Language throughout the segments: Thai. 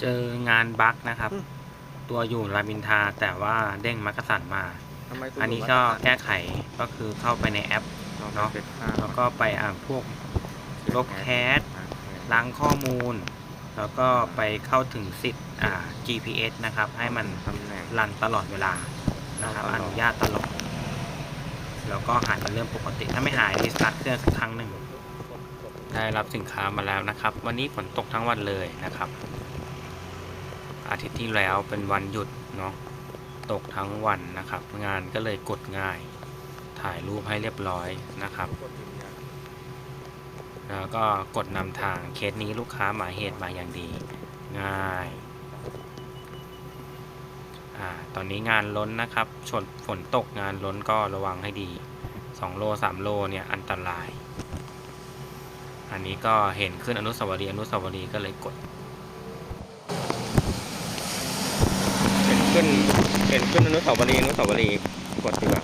เจองานบั๊กนะครับอืมตัวอยู่รามอินทราแต่ว่าเด้งมักกะสันมา ทำไมตัวอันนี้หก็วัดแก้ไขก็คือเข้าไปในแอป เนาะเนาะเจ็ดห้าแล้วก็ไปอ่านพวกลบแคสล้างข้อมูล แล้วก็ไปเข้าถึงสิทธิ์อ่า GPS นะครับ ให้มันตำแหน่งรันตลอดเวลานะครับตลอดอนุญาตตลอด แล้วก็หายเป็นเรื่องปกติถ้าไม่หายรีสตาร์ทเครื่องสักครั้งหนึ่ง ได้รับสินค้ามาแล้วนะครับ วันนี้ฝนตกทั้งวันเลยนะครับ อาทิตย์ที่แล้วเป็นวันหยุดเนาะตกทั้งวันนะครับ งานก็เลยกดง่าย ถ่ายรูปให้เรียบร้อยนะครับแล้วก็กดนำทางเคสนี้ลูกค้าหมายเหตุมาอย่างดีง่ายอ่าตอนนี้งานล้นนะครับชนฝนตกงานล้นก็ระวังให้ดี 2 โล 3 โลเนี่ยอันตราย อันนี้ก็เห็นขึ้นอนุสาวรีย์อนุสาวรีย์ก็เลยกด เห็น ขึ้นเห็นขึ้นอนุสาวรีย์อนุสาวรีย์กดดีกว่า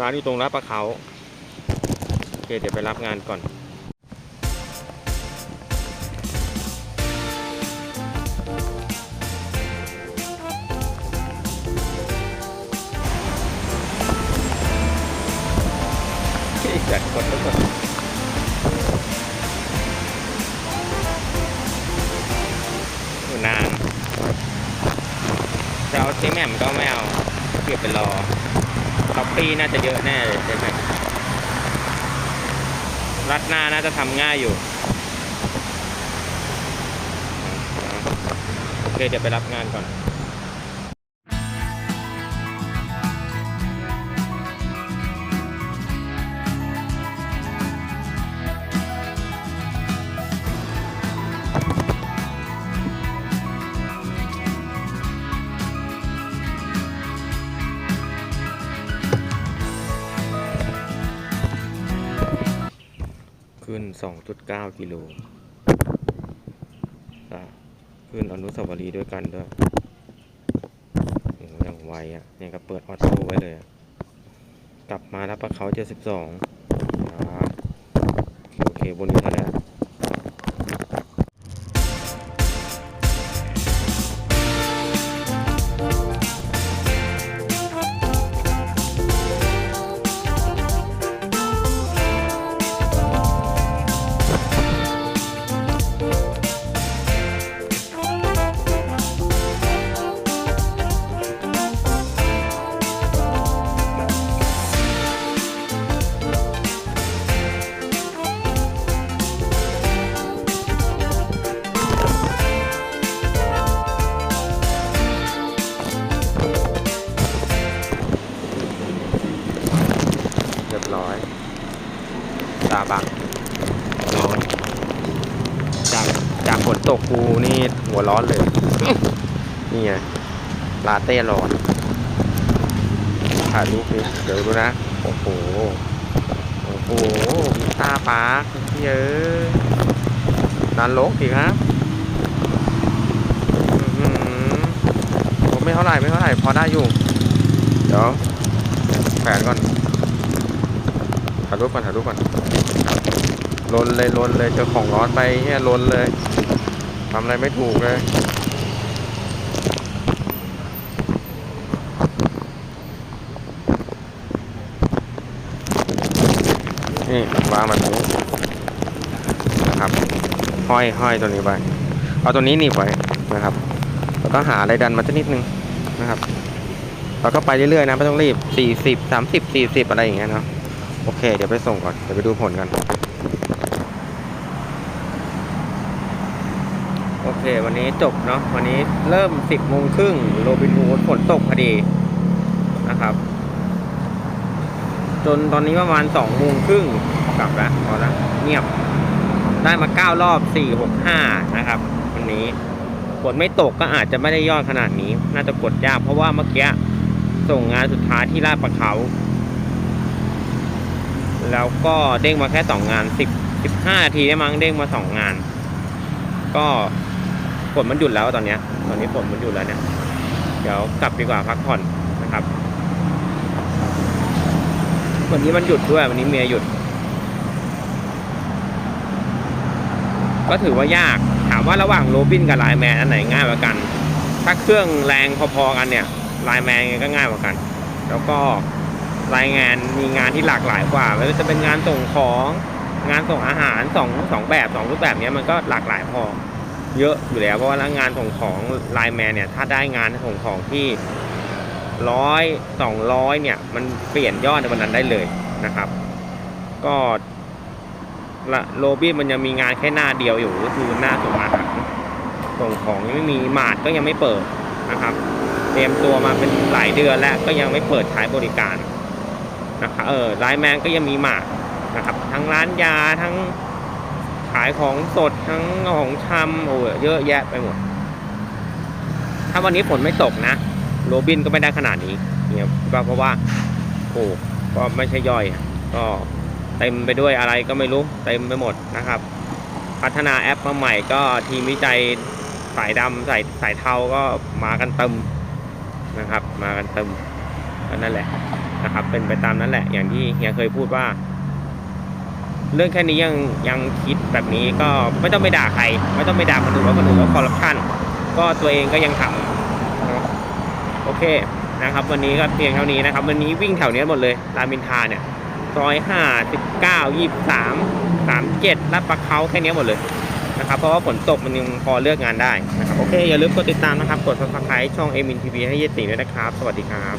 ร้านอยู่ตรงรับประเขาโอเคเดี๋ยวไปรับงานก่อนจัดกดแล้วกดอ จ๊แหม่มก็ไม่เอาเก็บไปรอท็อปปี้น่าจะเยอะแน่เลยเจ๊แหม่มรัดหน้าน่าจะทำง่ายอยู่ โอเค เดี๋ยวไปรับงานก่อน ขึ้น 2.9 กิโลขึ้นอนุสาวรีย์ด้วยกันด้วยโอ้อย่างไวอะเนี่ยก็เปิดออโต้ไว้เลย กลับมาแล้วปะเขา72ครับโอเคบนนี้เท่าไหร่ รียบร้อย ตาบักร้อนจากจากฝนตกกูนี่หัวร้อนเลย นี่ไงลาเต้ร้อนถ่ายรูปดิเดี๋ยวดูนะ โอ้โห โอ้โหมีตาปาร์คเยอะนานลกอีกครับไม่เท่าไหร่ไม่เท่าไหร่พอได้อยู่ เดี๋ยวแขวนก่อน ถ่ายรูปก่อนถ่ายรูปก่อนลนเลยลนเลยเจอของร้อนไปเนี่ยลนเลยทำอะไรไม่ถูกเลยนี่วางแบบนี้นะครับ ห้อยห้อยตัวนี้ไว้เอาตัวนี้หนีบไว้นะครับแล้วก็หาอะไรดันมาสักนิดนึงนะครับ แล้วก็ไปเรื่อยๆนะไม่ต้องรีบ 40 30 40 อะไรอย่างเงี้ยเนาะ โอเค เดี๋ยวไปส่งก่อน เดี๋ยวไปดูผลกัน โอเค วันนี้จบเนาะ วันนี้เริ่ม10โมงครึ่งโรบินฮูดฝนตกพอดีนะครับ จนตอนนี้ประมาณ2โมงครึ่งกลับแล้วพอแล้วเงียบ ได้มา9รอบ4 6 5นะครับ วันนี้ฝนไม่ตกก็อาจจะไม่ได้ยอดขนาดนี้ น่าจะกดยากเพราะว่าเมื่อกี้ส่งงานสุดท้ายที่ลาดประเขา แล้วก็เด้งมาแค่สองงานสิบสิบห้านาทีได้มั้งเด้งมาสองงาน ก็ฝนมันหยุดแล้วตอนเนี้ย ตอนนี้ฝนมันหยุดแล้วเนี่ย เดี๋ยวกลับดีกว่าพักผ่อนนะครับ วันนี้มันหยุดด้วยวันนี้เมียหยุด ก็ถือว่ายากถามว่าระหว่างโรบินกับไลแมนอันไหนง่ายกว่ากัน ถ้าเครื่องแรงพอๆกันเนี่ยไลแมนก็ง่ายกว่ากัน แล้วก็ รายงานมีงานที่หลากหลายกว่าไม่ว่าจะเป็นงานส่งของงานส่งอาหารสองสองแบบสองรูปแบบเนี้ยมันก็หลากหลายพอเยอะอยู่แล้วเพราะว่างานส่งของไลน์แมนเนี่ยถ้าได้งานส่งของที่ร้อยสองร้อยเนี่ยมันเปลี่ยนยอดในวันนั้นได้เลยนะครับ ก็ละโรบี้มันยังมีงานแค่หน้าเดียวอยู่ก็คือหน้าส่งอาหารส่งของยังไม่มีมาดก็ยังไม่เปิดนะครับ เตรียมตัวมาเป็นหลายเดือนแล้วก็ยังไม่เปิดใช้บริการ นะครับเออไลน์แมนก็ยังมีหมากนะครับทั้งร้านยาทั้งขายของสดทั้งของชำโอ้ยเยอะแยะไปหมด ถ้าวันนี้ฝนไม่ตกนะ โรบินก็ไม่ได้ขนาดนี้เนี่ยก็เพราะว่าโอ้ก็ไม่ใช่ย่อย ก็เต็มไปด้วยอะไรก็ไม่รู้เต็มไปหมดนะครับ พัฒนาแอปมาใหม่ก็ทีมวิจัยสายดำสายสายเทาก็มากันเต็มนะครับ มากันเต็มก็นั่นแหละ นะครับ เป็นไปตามนั้นแหละ อย่างที่เฮียเคยพูดว่า เรื่องแค่นี้ยังยังคิดแบบนี้ก็ไม่ต้องไปด่าใคร ไม่ต้องไปด่าคนอื่นว่าคนอื่นว่าคอร์รัปชันก็ตัวเองก็ยังทำโอเคนะครับ วันนี้ก็เพียงเท่านี้นะครับ วันนี้วิ่งแถวเนี้ยหมดเลยรามอินทาเนี่ยซอยห้าสิบเก้ายี่สามสามเจ็ดลาดประเขาแค่นี้หมดเลยนะครับเพราะว่าฝนตกมันยังพอเลือกงานได้นะครับโอเค อย่าลืมกดติดตามนะครับ กด subscribe ช่องเอ็มินทีวีให้เยติด้วยนะครับ สวัสดีครับ